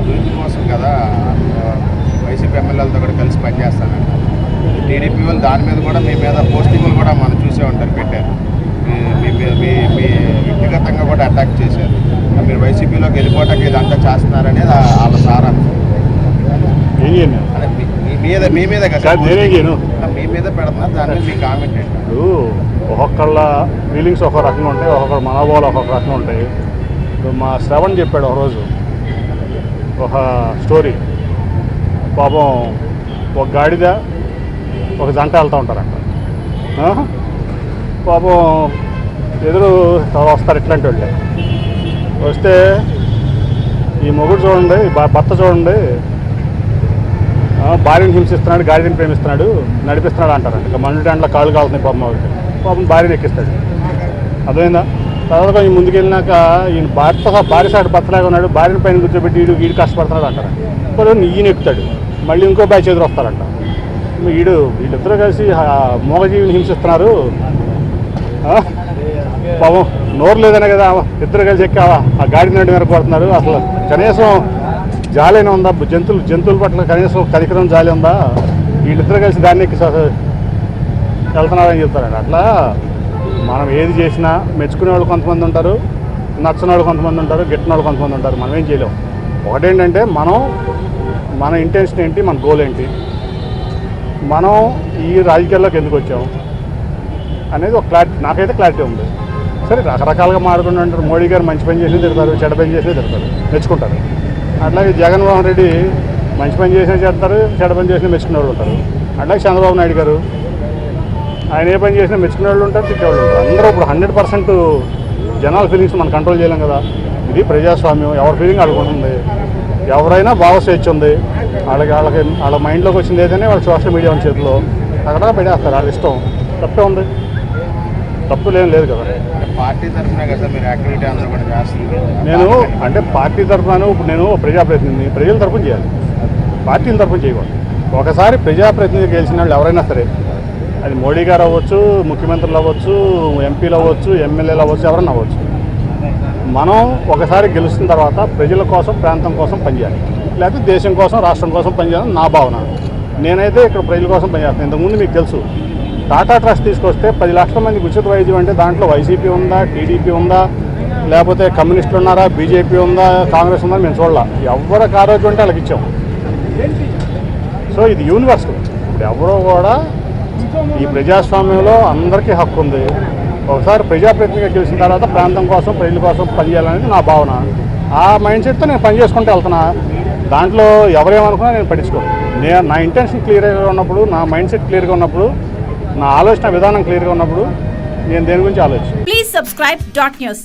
అభివృద్ధి కోసం కదా వైసీపీ ఎమ్మెల్యేలతో కూడా కలిసి పనిచేస్తానంట టీడీపీ వాళ్ళు దాని మీద కూడా మీ మీద పోస్టింగ్లు కూడా మనం చూసే ఉంటారు పెట్టారు. మీ- మీ మీ- వ్యక్తిగతంగా కూడా అటాక్ చేశారు. మీరు వైసీపీలోకి వెళ్ళిపోవటానికి ఇదంతా చేస్తున్నారనేది ఆ- వాళ్ళ సారాంశం. చేయను అదే మీ- మీద మీ మీద కదా. మీ మీద పెడుతున్నారు దాని మీద మీ కామెంట్ ఇప్పుడు ఒక్కొక్కళ్ళ ఫీలింగ్స్ ఒక రకంగా ఉంటాయి ఒక్కొక్కళ్ళ మనోభావాలు ఒక్కొక్క రకంగా ఉంటాయి. మా శ్రవణ్ చెప్పాడు ఒక రోజు ఒక స్టోరీ. పాపం ఒక గాడిద ఒక జంట వెళ్తూ ఉంటారంట. పాపం ఎదురు వస్తారు ఇట్లాంటి వాళ్ళు వస్తే ఈ మొగుడు చూడండి భర్త చూడండి భార్యను హింసిస్తున్నాడు గాడిని ప్రేమిస్తున్నాడు నడిపిస్తున్నాడు అంటారంట. ఇంకా మండు దాంట్లో కాళ్ళు కాలుతున్నాయి పాపం పాపం భార్యను ఎక్కిస్తాడు. అర్థమైందా? తర్వాత కొంచెం ముందుకెళ్ళినాక ఈయన భర్త భార్య సాటి భర్తలాగా ఉన్నాడు. భార్యను పైన కూర్చోబెట్టి వీడు వీడు కష్టపడుతున్నాడు అంటారు ఇప్పుడు ఈయన ఎక్కుతాడు. మళ్ళీ ఇంకో బాయ్ చేతులు వస్తారంట వీడు వీళ్ళిద్దరూ కలిసి మూగజీవిని హింసిస్తున్నారు. పాపం నోరు లేదనే కదా ఇద్దరు కలిసి ఎక్క ఆ- గాడి నడి మీద కొడుతున్నారు అసలు కనీసం జాలైనా ఉందా? జంతువులు జంతువుల పట్ల కనీసం కనికరం జాలి ఉందా? వీళ్ళిద్దరు కలిసి దాన్ని ఎక్కి వెళ్తున్నారని చెప్తారండి అట్లా మనం ఏది చేసినా మెచ్చుకునే వాళ్ళు కొంతమంది ఉంటారు నచ్చని వాళ్ళు కొంతమంది ఉంటారు గిట్టిన వాళ్ళు కొంతమంది ఉంటారు. మనం ఏం చేయలేము ఒకటేంటంటే మనం మన ఇంటెన్షన్ ఏంటి మన గోల్ ఏంటి? మనం ఈ రాజకీయాల్లోకి ఎందుకు వచ్చాం అనేది ఒక క్లారిటీ నాకైతే క్లారిటీ ఉంది. సరే రకరకాలుగా మాట్లాడుకుంటుంటారు మోడీ గారు మంచి పని చేసి తిడతారు చెడ్డ పని చేసి తిడతారు మెచ్చుకుంటారు. అట్లాగే జగన్మోహన్ రెడ్డి మంచి పని చేసినా చేస్తారు చెడ్డ పని చేసినా మెచ్చుకునే వాళ్ళు ఉంటారు. అట్లాగే చంద్రబాబు నాయుడు గారు ఆయన ఏ పని చేసినా మెచ్చుకునే వాళ్ళు ఉంటారు తిట్టేవాళ్ళు ఉంటారు. అందరూ ఇప్పుడు హండ్రెడ్ పర్సెంట్ జనాల ఫీలింగ్స్ మనం కంట్రోల్ చేయలేం కదా. ఇది ప్రజాస్వామ్యం ఎవరి ఫీలింగ్ అడుగుంటుంది ఎవరైనా భావ స్వేచ్ఛ ఉంది. వాళ్ళకి వాళ్ళకి వాళ్ళ మైండ్లోకి వచ్చింది ఏదైనా వాళ్ళ సోషల్ మీడియా ఉన్న చేతిలో అక్కడ పెట్టేస్తారు వాళ్ళ ఇష్టం. తప్పే ఉంది. తప్పులేం లేదు కదా. పార్టీ తరఫున కదా మీరు యాక్టివిటీ అందరూ కూడా చేస్తున్నారు. నేను అంటే పార్టీ తరఫున ఇప్పుడు నేను ప్రజాప్రతినిధిని ప్రజల తరఫున చేయాలి. పార్టీల తరఫున చేయకూడదు. ఒకసారి ప్రజాప్రతినిధి గెలిచిన వాళ్ళు ఎవరైనా సరే అది మోడీ గారు అవ్వచ్చు ముఖ్యమంత్రులు అవ్వచ్చు ఎంపీలు అవ్వచ్చు ఎమ్మెల్యేలు అవ్వచ్చు ఎవరైనా అవ్వచ్చు. మనం ఒకసారి గెలిచిన తర్వాత ప్రజల కోసం ప్రాంతం కోసం పనిచేయాలి. లేకపోతే దేశం కోసం రాష్ట్రం కోసం పనిచేయాలని నా భావన. నేనైతే ఇక్కడ ప్రజల కోసం పనిచేస్తాను. ఇంతకుముందు మీకు తెలుసు. టాటా ట్రస్ట్ తీసుకొస్తే పది లక్షల మంది ఉచిత వైద్యం అంటే దాంట్లో వైసీపీ ఉందా టీడీపీ ఉందా లేకపోతే కమ్యూనిస్టులు ఉన్నారా బీజేపీ ఉందా కాంగ్రెస్ ఉందా మేము చూడాల. ఎవరికి ఆరోగ్యం అంటే వాళ్ళకి ఇచ్చాం. సో ఇది యూనివర్సల్ ఇప్పుడు ఎవరో కూడా ఈ ప్రజాస్వామ్యంలో అందరికీ హక్కు ఉంది. ఒకసారి ప్రజాప్రతినిధిగా గెలిచిన తర్వాత ప్రాంతం కోసం ప్రజల కోసం పనిచేయాలనేది నా భావన. ఆ మైండ్ సెట్తో నేను పని చేసుకుంటూ వెళ్తున్నా. దాంట్లో ఎవరేమనుకున్నా నేను పట్టించుకోను. నేను నా ఇంటెన్షన్ క్లియర్గా ఉన్నప్పుడు నా మైండ్ సెట్ క్లియర్గా ఉన్నప్పుడు నా ఆలోచన విధానం క్లియర్గా ఉన్నప్పుడు నేను దేని గురించి ఆలోచన ప్లీజ్ సబ్స్క్రైబ్ డాట్ న్యూస్.